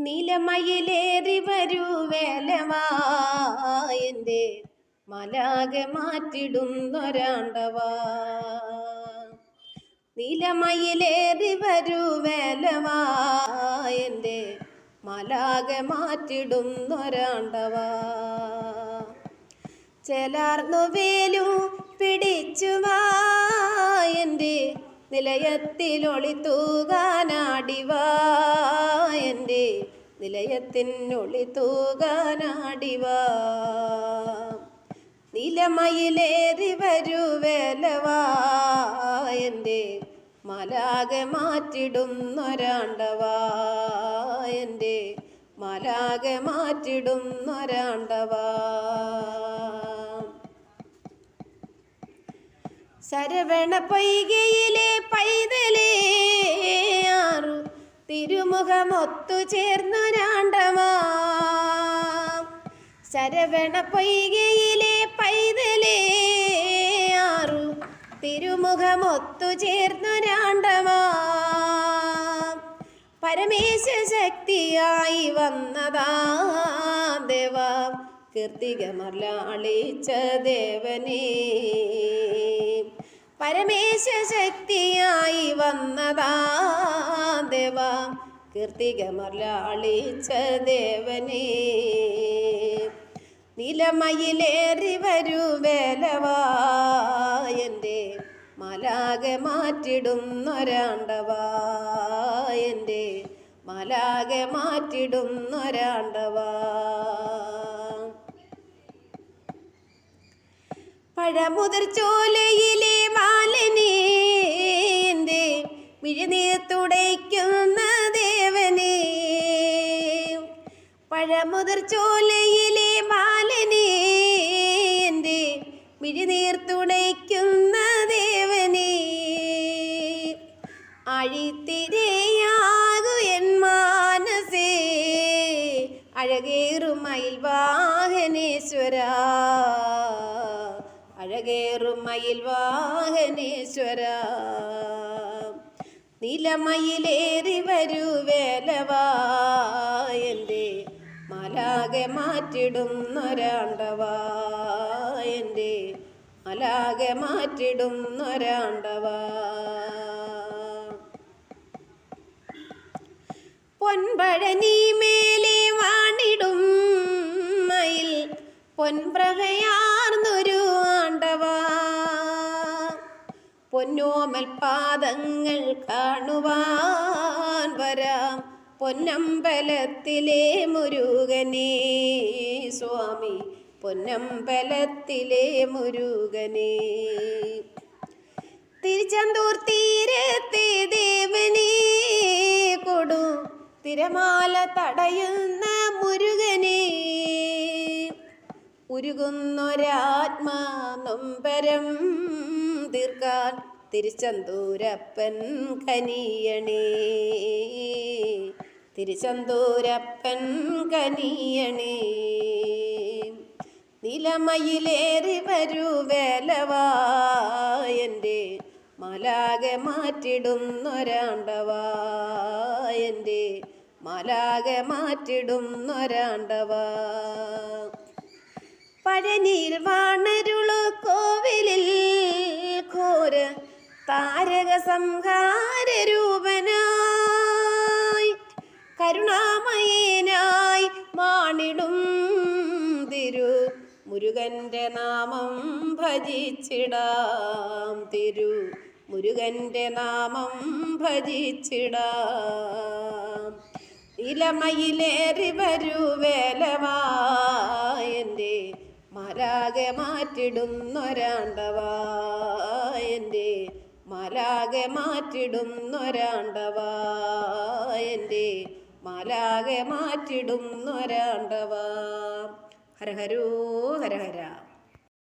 നീലമയിലേറി വരൂ വേലവായന്റെ മലാകെ മാറ്റിടുന്നൊരാണ്ടവാ. നീലമയിലേറി വരൂ വേലവായന്റെ മലാകെ മാറ്റിടുന്നൊരാണ്ടവാ. ചെലാർന്നു വേലു പിടിച്ചു വായന്റെ നിലയത്തിലൊളി തൂകാനാടിവാ. എന്റെ നിലയത്തിനൊളി തൂകാനാടിവാ. നിലമയിലേറി വരുവേലവാ എന്റെ മലാകെ മാറ്റിടുന്നൊരാണ്ടവാ. എന്റെ മലാകെ മാറ്റിടുന്നൊരാണ്ടവാ. ശരവണ പൈകയിലെ പൈതലേ തിരുമുഖമൊത്തു ചേർന്നൊരാണ്ടവാ ശരവണ പൊയ്കയിലെ പൈതലേ ആറു തിരുമുഖമൊത്തു ചേർന്നൊരാണ്ടവാ പരമേശ ശക്തിയായി വന്നതാ ദേവ കീർത്തികമർലാളിച്ച ദേവനേ പരമേശ ശക്തിയായി വന്നതാ ദേവ കീർത്തികമർലാളിച്ച ദേവനേ നിലമയിലേറി വരൂ വേലവായന്റെ മലാകെ മാറ്റിടുന്നൊരാണ്ടവായന്റെ മലാകെ മാറ്റിടുന്നൊരാണ്ടവാ പഴമുതിർ ചോലയിലെ ബാലനെ മിഴുനീർ മിഴിനീർ തുടയ്ക്കുന്ന പഴമുതിർ ചോലയിലെ ബാലനെ എന്റെ മിഴിനീർത്തുണയ്ക്കുന്ന ദേവനെ. അഴിത്തിരയാകു എൻ മാനസേ അഴകേറും അയൽവാഹനേശ്വര. അഴകേറും അയൽവാഹനേശ്വര. നിലമയിലേറി വരൂ വേലവാ. മലാകെ മാറ്റിടുന്നൊരാണ്ടവാ എന്റെ അലാകെ മാറ്റിടുന്നൊരാണ്ടവാ പൊൻപഴനി മേലെ വാണിടും മയിൽ പൊൻപ്രഹയാർന്നൊരു ആണ്ടവാ. പൊന്നോമൽ പാദങ്ങൾ കാണുവാൻ വരാം. പൊന്നമ്പലത്തിലെ മുരുകനെ. സ്വാമി പൊന്നമ്പലത്തിലെ മുരുകനെ. തിരുച്ചന്തൂർ തീരത്തെ ദേവനെ കൊടു തിരമാല തടയുന്ന മുരുകനെ. ഉരുകുന്നൊരാത്മാ നൊമ്പരം തീർക്കാൻ തിരുച്ചന്തൂരപ്പൻ കനിയണേ. തിരുച്ചന്തൂരപ്പൻ കനിയണേ. നിലമയിലേറി വരൂ വേലവായന്റെ മലാകെ മാറ്റിടുന്നൊരാണ്ടവായന്റെ മലാകെ മാറ്റിടുന്നൊരാണ്ടവാ. പഴനിയിൽ വാണരുളു കോവിലിൽ. ഘോര താരക സംഹാര രൂപനായി കരുണാമയനായി മാണിടും തിരു. മുരുകന്റെ നാമം ഭജിച്ചിടാം തിരു. മുരുകന്റെ നാമം ഭജിച്ചിടാം. ഇലമയിലേറി വരൂ വേലവായന്റെ മരാകെ മാറ്റിടുന്നൊരാണ്ടവാ എന്റെ മലാകെ മാറ്റിടുന്നൊരാണ്ടവാ മലാകെ മാറ്റിടുന്നൊരാണ്ടവാ. ഹരഹരോ ഹരഹര.